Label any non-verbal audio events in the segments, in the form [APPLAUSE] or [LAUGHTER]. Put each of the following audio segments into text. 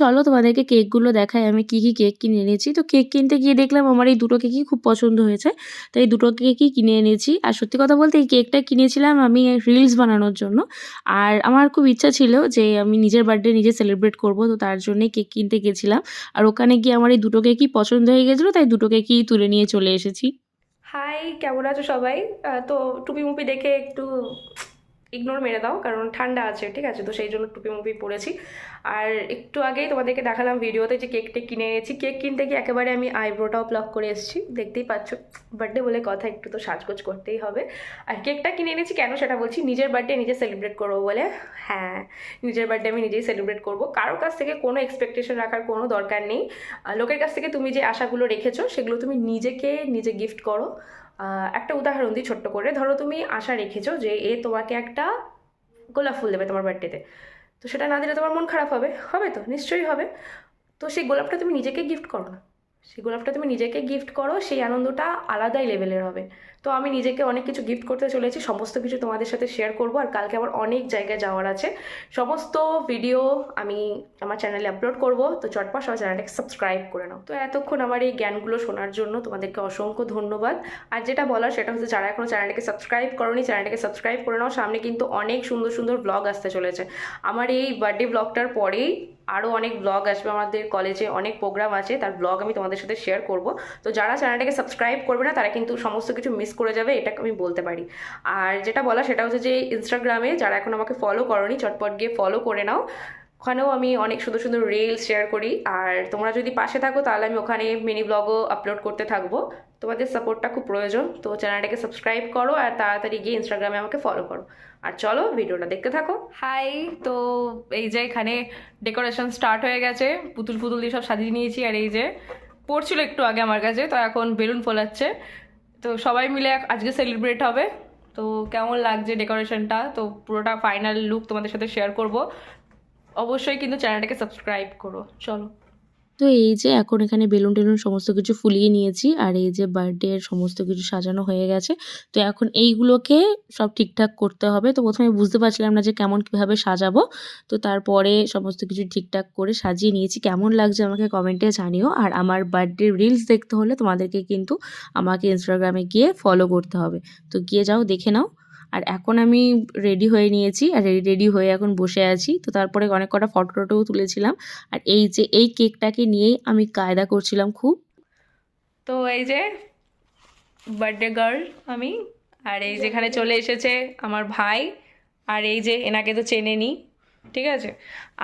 চলো তোমাদেরকে কেকগুলো দেখাই, আমি কি কি কেক কিনে এনেছি। তো কেক কিনতে গিয়ে দেখলাম আমার এই দুটো কেকই খুব পছন্দ হয়েছে, তো এই দুটো কেকই কিনে এনেছি। আর সত্যি কথা বলতে এই কেকটা কিনেছিলাম আমি রিলস বানানোর জন্য। আর আমার খুব ইচ্ছা ছিল যে আমি নিজের বার্থডে নিজে সেলিব্রেট করব, তো তার জন্যই কেক কিনতে গেছিলাম। আর ওখানে গিয়ে আমার এই দুটো কেকই পছন্দ হয়ে গেছিল, তাই দুটো কেকই তুলে নিয়ে চলে এসেছি। হাই কেমন আছো সবাই? তো টুপি মুপি দেখে একটু ইগনোর মেরে দাও, কারণ ঠান্ডা আছে, ঠিক আছে? তো সেই জন্য টুপি মুপি পরেছি। আর একটু আগেই তোমাদেরকে দেখালাম ভিডিওতে যে কেক টেক কিনে এনেছি। কেক কিনতে গিয়ে একেবারে আমি আইব্রোটাও প্লক করে এসেছি। দেখতেই পাচ্ছ বার্থডে বলে কথা, একটু তো সাজগোজ করতেই হবে। আর কেকটা কিনে এনেছি, কেন সেটা বলছি? নিজের বার্থডে নিজে সেলিব্রেট করব বলে। হ্যাঁ নিজের বার্থডে আমি নিজেই সেলিব্রেট করব। কারোর কাছ থেকে কোনো এক্সপেকটেশন রাখার কোনো দরকার নেই। লোকের কাছ থেকে তুমি যে আশাগুলো রেখেছো, সেগুলো তুমি নিজেকে নিজে গিফট করো। একটা উদাহরণ দিই ছোট্ট করে। ধরো তুমি আশা রেখেছো যে এ তোমাকে একটা গোলাপ ফুল দেবে তোমার বার্থডেতে তো। সেটা না দিলে তোমার মন খারাপ হবে। হবে তো, নিশ্চয়ই হবে। তো সেই গোলাপটা তুমি নিজেকে গিফট করো না। সেই গোলাপটা তুমি নিজেকে গিফট করো, সেই আনন্দটা আলাদাই লেভেলের হবে। তো আমি নিজেকে অনেক কিছু গিফট করতে চলেছি, সমস্ত কিছু তোমাদের সাথে শেয়ার করব, আর কালকে আমার অনেক জায়গায় যাওয়ার আছে। সমস্ত ভিডিও আমি আমার চ্যানেলে আপলোড করব, তো চটপট সবাই চ্যানেলটাকে সাবস্ক্রাইব করে নাও। তো এতক্ষণ আমার এই জ্ঞানগুলো শোনার জন্য তোমাদেরকে অসংখ্য ধন্যবাদ। আর যেটা বলার সেটা হচ্ছে, যারা এখনও চ্যানেলটাকে সাবস্ক্রাইব করোনি চ্যানেলটাকে সাবস্ক্রাইব করে নাও। সামনে কিন্তু অনেক সুন্দর সুন্দর ব্লগ আসতে চলেছে। আমার এই বার্থডে ব্লগটার পরেই আরও অনেক ব্লগ আসবে, আমাদের কলেজে অনেক প্রোগ্রাম আছে, তার ব্লগ আমি তোমাদের সাথে শেয়ার করব। তো যারা চ্যানেলটাকে সাবস্ক্রাইব করবে না, তারা কিন্তু সমস্ত কিছু মিস করে যাবে, এটা আমি বলতে পারি। আর যেটা বলা সেটা হচ্ছে যে ইনস্টাগ্রামে যারা এখন আমাকে ফলো করনি, চটপট গিয়ে ফলো করে নাও। ওখানেও আমি অনেক সুন্দর সুন্দর রিলস শেয়ার করি। আর তোমরা যদি পাশে থাকো, তাহলে আমি ওখানে মিনি ব্লগও আপলোড করতে থাকব। তোমাদের সাপোর্টটা খুব প্রয়োজন। তো চ্যানেলটাকে সাবস্ক্রাইব করো আর তাড়াতাড়ি গিয়ে ইনস্টাগ্রামে আমাকে ফলো করো। আর চলো ভিডিওটা দেখতে থাকো। হাই তো এই যে এখানে ডেকোরেশন স্টার্ট হয়ে গেছে। পুতুল পুতুল দিয়ে সব সাজিয়ে নিয়েছি আর এই যে পড়ছিল একটু আগে আমার কাছে, তো এখন বেলুন ফোলাচ্ছে। তো সবাই মিলে আজকে সেলিব্রেট হবে। তো কেমন লাগছে ডেকোরেশনটা তো পুরোটা ফাইনাল লুক তোমাদের সাথে শেয়ার করব। অবশ্যই কিন্তু চ্যানেলটাকে সাবস্ক্রাইব করো। চলো। তো এই যে এখন এখানে বেলুন টেলুন সমস্ত কিছু ফুলিয়ে নিয়েছি আর এই যে বার্থডে সমস্ত কিছু সাজানো হয়ে গেছে। তো এখন এইগুলোকে সব ঠিকঠাক করতে হবে। তো প্রথমে বুঝতে পারছিলাম না যে কেমন কীভাবে সাজাবো। তো তারপরে সমস্ত কিছু ঠিকঠাক করে সাজিয়ে নিয়েছি। কেমন লাগছে আমাকে কমেন্টে জানিও। আর আমার বার্থডে রিলস দেখতে হলে তোমাদেরকে কিন্তু আমাকে ইনস্টাগ্রামে গিয়ে ফলো করতে হবে। তো গিয়ে যাও, দেখে নাও। আর এখন আমি রেডি হয়ে নিয়েছি, আর রেডি হয়ে এখন বসে আছি। তো তারপরে অনেক কটা ফটো টটোও তুলেছিলাম। আর এই যে, এই কেকটাকে নিয়েই আমি কায়দা করছিলাম খুব। তো এই যে বার্থডে গার্ল আমি, আর এই যেখানে চলে এসেছে আমার ভাই, আর এই যে এনাকে তো চেনে নি, ঠিক আছে?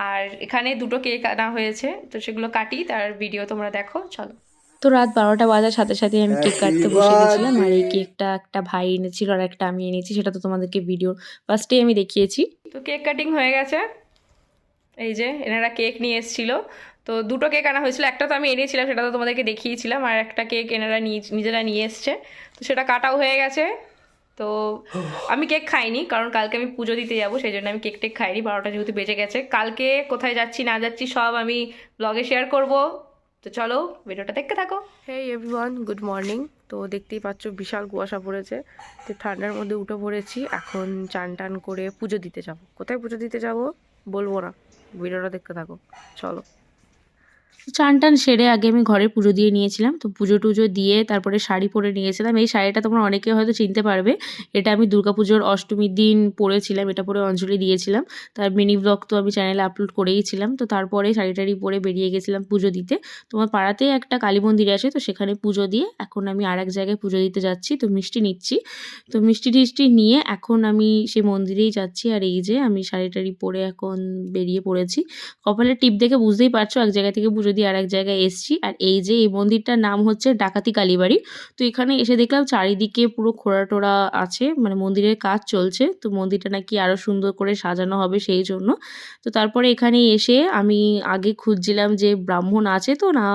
আর এখানে দুটো কেক আনা হয়েছে, তো সেগুলো কাটি, তার ভিডিও তোমরা দেখো, চলো। তো রাত বারোটা বাজার সাথে সাথে আমি কেক কাটতে বসে গেছিলাম আর এই কেকটা একটা ভাই এনেছিল আর একটা আমি এনেছি সেটা তো তোমাদেরকে ভিডিও ফার্স্টে আমি দেখিয়েছি। তো কেক কাটিং হয়ে গেছে। এই যে এনারা কেক নিয়ে এসেছিল। তো দুটো কেক আনা হয়েছিল একটা তো আমি এনেছিলাম সেটা তো তোমাদেরকে দেখিয়েছিলাম আর একটা কেক এনারা নিয়ে নিজেরা নিয়ে এসছে। তো সেটা কাটাও হয়ে গেছে। তো আমি কেক খাইনি কারণ কালকে আমি পুজো দিতে যাব সেই জন্য আমি কেক টেক খাইনি বারোটা যেহেতু বেজে গেছে। কালকে কোথায় যাচ্ছি না যাচ্ছি সব আমি ব্লগে শেয়ার করব। তো চলো ভিডিওটা দেখতে থাকো। হে এভরিওয়ান গুড মর্নিং তো দেখতেই পাচ্ছ বিশাল কুয়াশা পড়েছে। তো ঠান্ডার মধ্যে উঠে পড়েছি। এখন চান টান করে পুজো দিতে যাব। কোথায় পুজো দিতে যাব? বলব না। ভিডিওটা দেখতে থাকো। চলো। চান টান সেরে আগে আমি ঘরে পুজো দিয়ে নিয়েছিলাম। তো পুজো টুজো দিয়ে তারপরে শাড়ি পরে নিয়েছিলাম। এই শাড়িটা তোমরা অনেকে হয়তো চিনতে পারবে। এটা আমি দুর্গাপুজোর অষ্টমীর দিন পরেছিলাম। এটা পরে অঞ্জলি দিয়েছিলাম। তার মিনি ব্লগ তো আমি চ্যানেলে আপলোড করেইছিলাম তো তারপরে শাড়ি টাড়ি পরে বেরিয়ে গেছিলাম পুজো দিতে। তোমার পাড়াতেই একটা কালী মন্দির আছে, তো সেখানে পুজো দিয়ে এখন আমি আর এক জায়গায় পুজো দিতে যাচ্ছি। তো মিষ্টি নিচ্ছি। তো মিষ্টি টিষ্টি নিয়ে এখন আমি সেই মন্দিরেই যাচ্ছি। আর এই যে আমি শাড়ি টাড়ি পরে এখন বেরিয়ে পড়েছি। কপালের টিপ দেখে বুঝতেই পারছ, এক জায়গা থেকে পুজো দিয়ে আর এক জায়গায় এসছি, আর এই যে এই মন্দিরটার নাম হচ্ছে ডাকাতি কালীবাড়ি, তো এখানে এসে দেখলাম চারিদিকে পুরো খোড়া টোড়া আছে মানে মন্দিরের কাজ চলছে, তো মন্দিরটা নাকি আরও সুন্দর করে সাজানো হবে সেই জন্য। তো তারপরে এখানে এসে আমি আগে খুঁজছিলাম যে ব্রাহ্মণ আছে তো না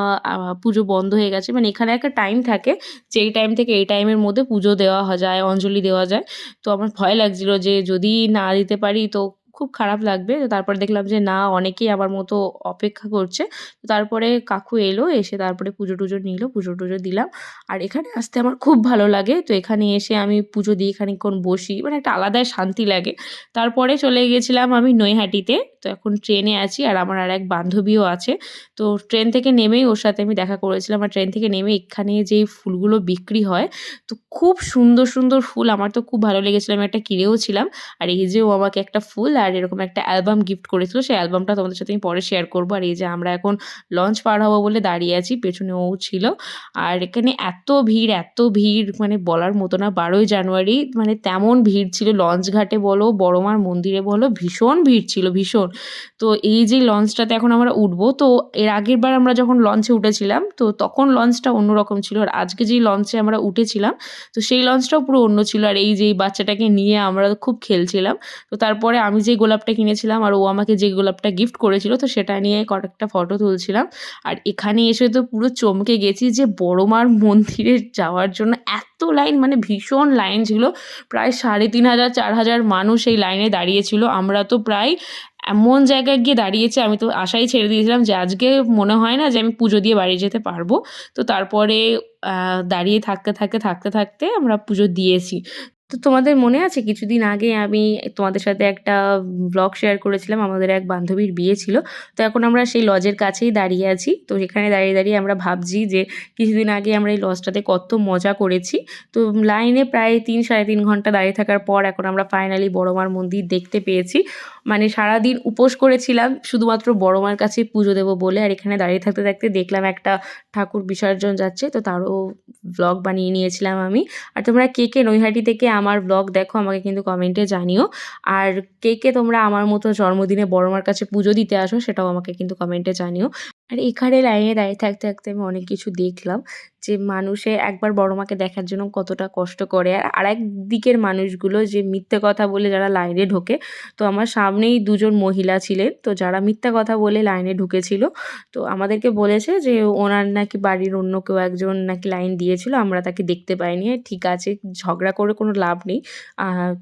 পুজো বন্ধ হয়ে গেছে মানে এখানে একটা টাইম থাকে যে এই টাইম থেকে এই টাইমের মধ্যে পুজো দেওয়া যায়, অঞ্জলি দেওয়া যায়। তো আমার ভয় লাগছিল যে যদি না দিতে পারি তো খুব খারাপ লাগবে। তো তারপরে দেখলাম যে, না, অনেকেই আমার মতো অপেক্ষা করছে। তো তারপরে কাকু এলো, এসে তারপরে পুজো টুজো নিল, পুজো টুজো দিলাম। আর এখানে আসতে আমার খুব ভালো লাগে। তো এখানে এসে আমি পুজো দিয়ে খানিকক্ষণ বসি। মানে একটা আলাদাই শান্তি লাগে। তারপরে চলে গেছিলাম আমি নৈহাটিতে। তো এখন ট্রেনে আছি আর আমার আর এক বান্ধবীও আছে। তো ট্রেন থেকে নেমেই ওর সাথে আমি দেখা করেছিলাম। আর ট্রেন থেকে নেমে এখানে যে ফুলগুলো বিক্রি হয়, তো খুব সুন্দর সুন্দর ফুল। আমার তো খুব ভালো লেগেছিলো। আমি একটা কিনেও ছিলাম। আর এই যে ও আমাকে একটা ফুল আর এরকম একটা অ্যালবাম গিফট করেছিল, সেই অ্যালবামটা তোমাদের সাথে আমি পরে শেয়ার করব। আর এই যে আমরা এখন লঞ্চ পার হব বলে দাঁড়িয়ে আছি পেছনে ও ছিল। আর এখানে এত ভিড় এত ভিড় মানে বলার মতো না, বারোই জানুয়ারি মানে তেমন ভিড় ছিল। লঞ্চ ঘাটে বলো বড়মার মন্দিরে বলো, ভীষণ ভিড় ছিল, ভীষণ। তো এই যে লঞ্চটাতে এখন আমরা উঠবো, তো এর আগের বার আমরা যখন লঞ্চে উঠেছিলাম, তো তখন লঞ্চটা অন্যরকম ছিল। আর আজকে যেই লঞ্চে আমরা উঠেছিলাম, তো সেই লঞ্চটাও পুরো অন্য ছিল। আর এই যে এই বাচ্চাটাকে নিয়ে আমরা খুব খেলছিলাম। তো তারপরে আমি যে গোলাপটা কিনেছিলাম আর ও আমাকে যে গোলাপটা গিফট করেছিল, তো সেটা নিয়ে কয়েকটা ফটো তুলছিলাম। আর এখানে এসে তো পুরো চমকে গেছি যে বড়মার মন্দিরে যাওয়ার জন্য এত লাইন মানে ভীষণ লাইন ছিল। প্রায় সাড়ে তিন হাজার, চার হাজার মানুষ এই লাইনে দাঁড়িয়েছিল। আমরা তো প্রায় এমন জায়গায় গিয়ে দাঁড়িয়েছে, আমি তো আশাই ছেড়ে দিয়েছিলাম যে আজকে মনে হয় না যে আমি পুজো দিয়ে বাড়ি যেতে পারব। তো তারপরে দাঁড়িয়ে থাকতে থাকতে থাকতে থাকতে আমরা পুজো দিয়েছি। তো তোমাদের মনে আছে কিছুদিন আগে আমি তোমাদের সাথে একটা ব্লগ শেয়ার করেছিলাম, আমাদের এক বান্ধবীর বিয়ে ছিল। তো এখন আমরা সেই লজের কাছেই দাঁড়িয়ে আছি। তো সেখানে দাঁড়িয়ে দাঁড়িয়ে আমরা ভাবছি যে কিছুদিন আগে আমরা এই লজটাতে কত মজা করেছি। তো লাইনে প্রায় তিন, সাড়ে তিন ঘণ্টা দাঁড়িয়ে থাকার পর এখন আমরা ফাইনালি বড়মার মন্দির দেখতে পেয়েছি। মানে সারাদিন উপোস করেছিলাম, শুধুমাত্র বড়মার কাছে পুজো দেবো বলে। আর এখানে দাঁড়িয়ে থাকতে থাকতে দেখলাম একটা ঠাকুর বিসর্জন যাচ্ছে। তো তারও ব্লগ বানিয়ে নিয়েছিলাম আমি। আর তোমরা কে কে নৈহাটি থেকে আমার ব্লগ দেখো, আমাকে কিন্তু কমেন্টে জানিও। আর কে কে তোমরা আমার মতো জন্মদিনে বড়মার কাছে পুজো দিতে আসো, সেটাও আমাকে কিন্তু কমেন্টে জানিও। আর এখানে লাইনে দাঁড়িয়ে থাকতে থাকতে আমি অনেক কিছু দেখলাম যে মানুষে একবার বড়মাকে দেখার জন্য কতটা কষ্ট করে। আর আরেক দিকের মানুষগুলো যে মিথ্যে কথা বলে যারা লাইনে ঢোকে, তো আমার সামনেই দুজন মহিলা ছিলেন, তো যারা মিথ্যা কথা বলে লাইনে ঢুকেছিল, তো আমাদেরকে বলেছে যে ওনার নাকি বাড়ির অন্য কেউ একজন নাকি লাইন দিয়েছিল, আমরা তাকে দেখতে পাইনি, ঠিক আছে, ঝগড়া করে কোনো লাভ নেই।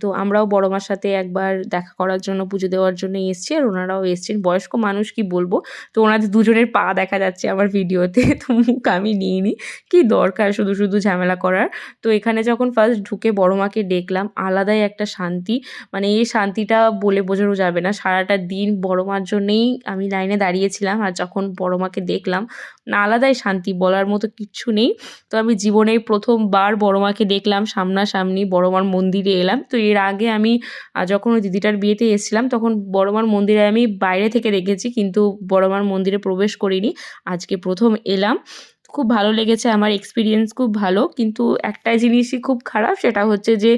তো আমরাও বড় মার সাথে একবার দেখা করার জন্য, পুজো দেওয়ার জন্য এসেছি, আর ওনারাও এসছেন। বয়স্ক মানুষ কি বলব? তো ওনাদের দুজনের পা দেখা যাচ্ছে আমার ভিডিওতে, তো মুখ আমি নিইনি। কি দরকার শুধু শুধু ঝামেলা করার? তো এখানে যখন ফার্স্ট ঢুকে বড় মাকে দেখলাম, আলাদাই একটা শান্তি। মানে এই শান্তিটা বলে বোঝানো যাবে না। সারাটা দিন বড় মার জন্যেই আমি লাইনে দাঁড়িয়েছিলাম আর যখন বড় মাকে দেখলাম আলাদাই শান্তি বলার মতো কিচ্ছু নেই। তো আমি জীবনে প্রথমবার বড় মাকে দেখলাম, সামনাসামনি বড় মার মন্দিরে এলাম। তো এর আগে আমি যখন দিদিটার বিয়েতে এসেছিলাম, তখন বড় মার মন্দিরে আমি বাইরে থেকে দেখেছি, কিন্তু বড় মার মন্দিরে প্রবেশ করিনি, আজকে প্রথম এলাম। খুব ভালো লেগেছে আমার এক্সপিরিয়েন্স খুব ভালো, কিন্তু একটাই জিনিসই খুব খারাপ, সেটা হচ্ছে যে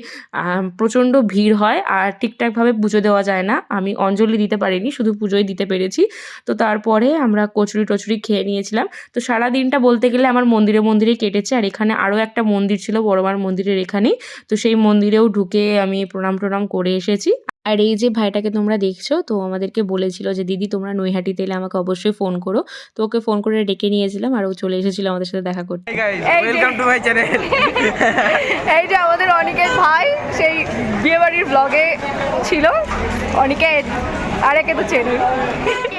প্রচণ্ড ভিড় হয় আর ঠিকঠাকভাবে পুজো দেওয়া যায় না। আমি অঞ্জলি দিতে পারিনি, শুধু পুজোই দিতে পেরেছি। তো তারপরে আমরা কচুরি টচুরি খেয়ে নিয়েছিলাম। তো সারা দিনটা বলতে গেলে আমার মন্দিরে মন্দিরে কেটেছে আর এখানে আরও একটা মন্দির ছিল, বড়মার মন্দিরের এখানেই। তো সেই মন্দিরেও ঢুকে আমি প্রণাম টনাম করে এসেছি। আর এই যে ভাইটাকে তোমরা দেখছ তো আমাদেরকে বলেছিল যে দিদি তোমরা নৈহাটিতে এলে আমাকে অবশ্যই ফোন করো। তো ওকে ফোন করে ডেকে নিয়েছিলাম আর ও চলে এসেছিল আমাদের সাথে দেখা করতে। Welcome to my channel. [LAUGHS] এই যে আমাদের অনিকের ভাই সেই বিয়েবাড়ির ব্লগে ছিল। অনিকেত আর একে তো চেনে।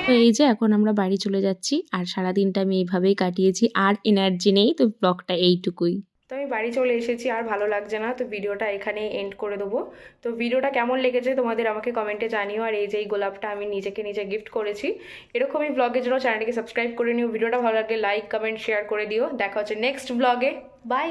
তো এই যে এখন আমরা বাড়ি চলে যাচ্ছি আর সারাদিনটা আমি এইভাবেই কাটিয়েছি আর এনার্জি নেই তো ব্লগটা এইটুকুই। তো আমি বাড়ি চলে এসেছি, আর ভালো লাগছে না, তো ভিডিওটা এখানেই এন্ড করে দেবো। তো ভিডিওটা কেমন লেগেছে তোমাদের আমাকে কমেন্টে জানিও, আর এই যে এই গোলাপটা আমি নিজেকে নিজে গিফট করেছি, এরকমই ব্লগের জন্য চ্যানেলটিকে সাবস্ক্রাইব করে নিও। ভিডিওটা ভালো লাগলে লাইক কমেন্ট শেয়ার করে দিও। দেখা হচ্ছে নেক্সট ব্লগে বাই